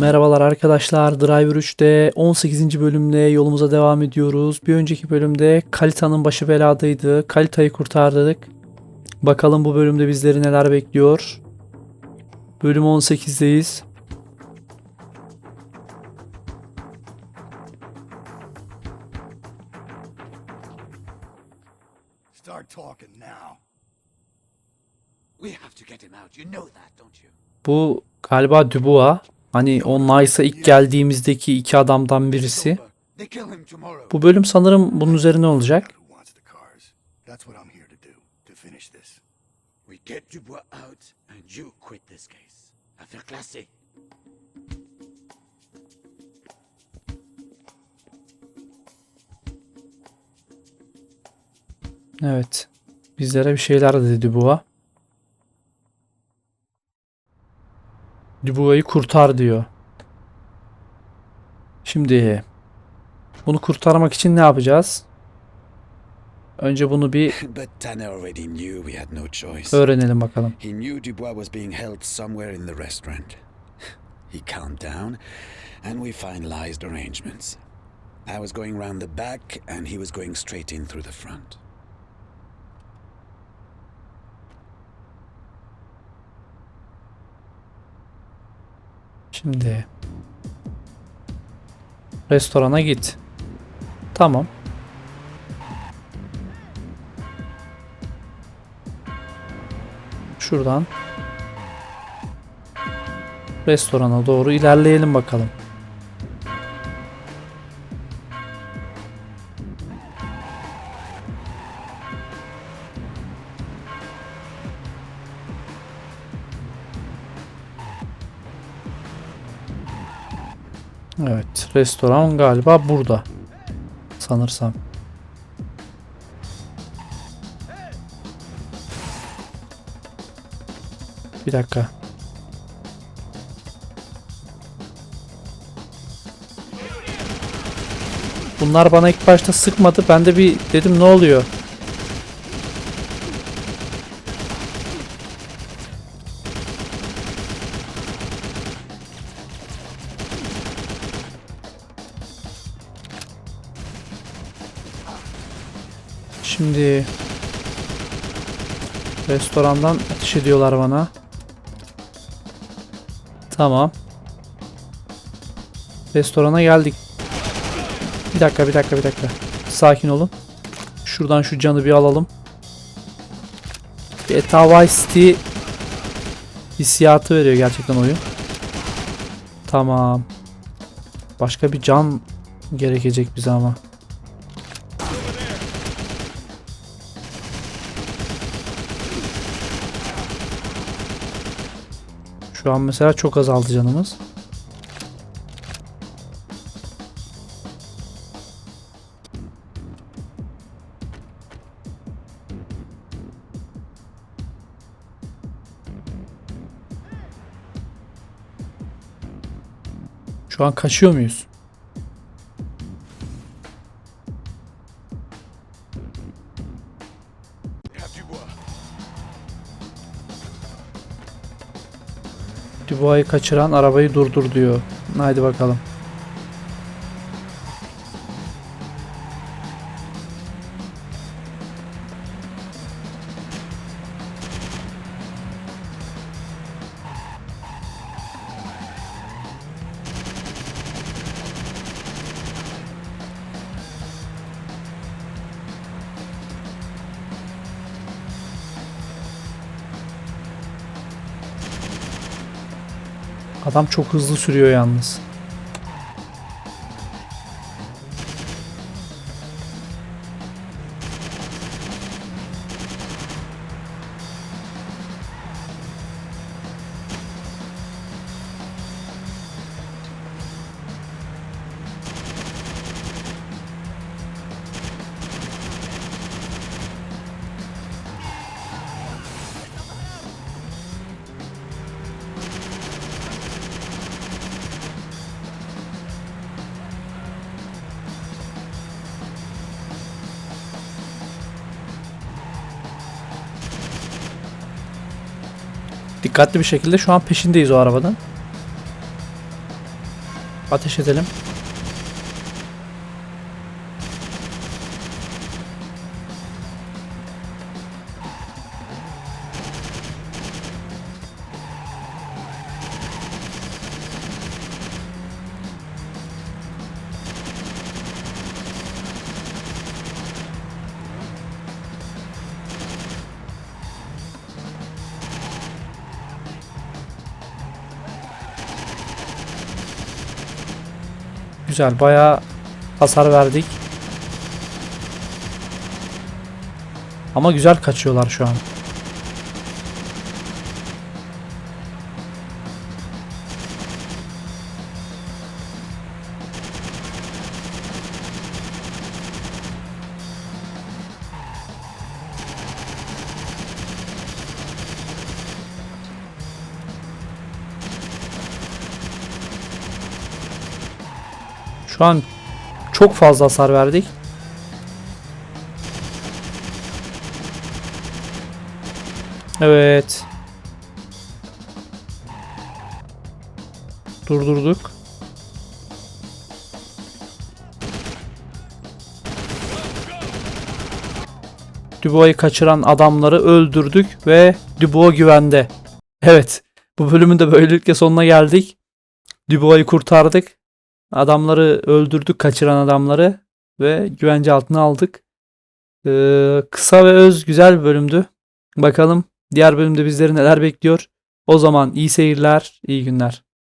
Merhabalar arkadaşlar. Driver 3'te 18. bölümle yolumuza devam ediyoruz. Bir önceki bölümde Kalita'nın başı beladaydı. Kalita'yı kurtardık. Bakalım bu bölümde bizleri neler bekliyor. Bölüm 18'deyiz. Start talking now. We have to get him out. You know that, don't you? Bu galiba Dubois. Hani o Nice'a ilk geldiğimizdeki iki adamdan birisi. Bu bölüm sanırım bunun üzerine olacak. Who wants the cars? That's what I'm here to do. To finish this. We get Dubois out, and you quit this case. Affaire classée. Evet. Bizlere bir şeyler dedi Dubois. Dubois'ı kurtar diyor. Şimdi bunu kurtarmak için ne yapacağız? Önce bunu bir öğrenelim bakalım. He knew Dubois was being held somewhere in the restaurant. He calmed down, and we finalized arrangements. I was going round the back, and he was going straight in through the front. Şimdi restorana git. Tamam. Şuradan restorana doğru ilerleyelim bakalım. Evet, restoran galiba burada. Sanırsam. Bir dakika. Bunlar bana ilk başta sıkmadı. Ben de bir dedim ne oluyor? Şimdi restorandan ateş ediyorlar bana. Tamam. Restorana geldik. Bir dakika, bir dakika, bir dakika. Sakin olun. Şuradan şu canı bir alalım. GTA Vice City hissiyatı veriyor gerçekten oyun. Tamam. Başka bir can gerekecek bize ama. Şu an mesela çok azaldı canımız. Şu an kaçıyor muyuz? Dubois'ı kaçıran arabayı durdur diyor. Haydi bakalım. Adam çok hızlı sürüyor yalnız. Dikkatli bir şekilde şu an peşindeyiz o arabanın. Ateş edelim. Güzel bayağı hasar verdik. Ama güzel kaçıyorlar şu an. An çok fazla hasar verdik. Evet. Durdurduk. Dubois'u kaçıran adamları öldürdük ve Dubois güvende. Evet. Bu bölümün de böylelikle sonuna geldik. Dubois'u kurtardık. Adamları öldürdük, kaçıran adamları ve güvence altına aldık. Ee, kısa ve öz güzel bir bölümdü. Bakalım diğer bölümde bizleri neler bekliyor. O zaman iyi seyirler, iyi günler.